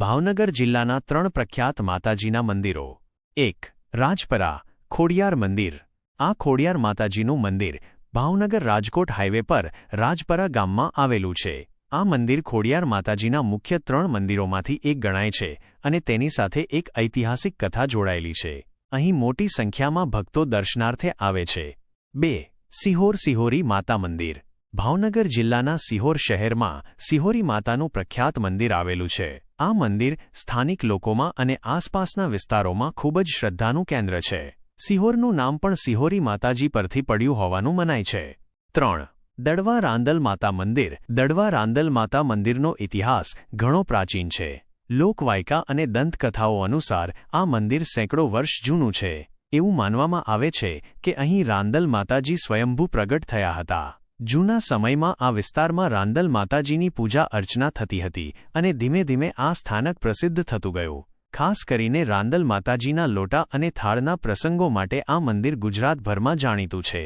ભાવનગર જિલ્લાના ત્રણ પ્રખ્યાત માતાજીના મંદિરો. એક, રાજપરા, ખોડિયાર મંદિર. આ ખોડિયાર માતાજીનું મંદિર ભાવનગર રાજકોટ હાઇવે પર રાજપરા ગામમાં આવેલું છે. આ મંદિર ખોડિયાર માતાજીના મુખ્ય ત્રણ મંદિરોમાંથી એક ગણાય છે અને તેની સાથે એક ઐતિહાસિક કથા જોડાયેલી છે. અહીં મોટી સંખ્યામાં ભક્તો દર્શનાર્થે આવે છે. બે, સિહોર સિહોરી માતા મંદિર. ભાવનગર જિલ્લાના સિહોર શહેરમાં સિહોરી માતાનું પ્રખ્યાત મંદિર આવેલું છે. આ મંદિર સ્થાનિક લોકોમાં અને આસપાસના વિસ્તારોમાં ખૂબ જ શ્રદ્ધાનું કેન્દ્ર છે. સિહોરનું નામ પણ સિહોરી માતાજી પરથી પડ્યું હોવાનું મનાય છે. ત્રણ. દડવા રાંદલ માતા મંદિર. દડવા રાંદલ માતા મંદિરનો ઇતિહાસ ઘણો પ્રાચીન છે. લોકવાયકા અને દંતકથાઓ અનુસાર આ મંદિર સેંકડો વર્ષ જૂનું છે. એવું માનવામાં આવે છે કે અહીં રાંદલ માતાજી સ્વયંભૂ પ્રગટ થયા હતા. જૂના સમયમાં આ વિસ્તારમાં રાંદલ માતાજીની પૂજા અર્ચના થતી હતી અને ધીમે ધીમે આ સ્થાનક પ્રસિદ્ધ થતું ગયું. ખાસ કરીને રાંદલ માતાજીના લોટા અને થાળના પ્રસંગો માટે આ મંદિર ગુજરાતભરમાં જાણીતું છે.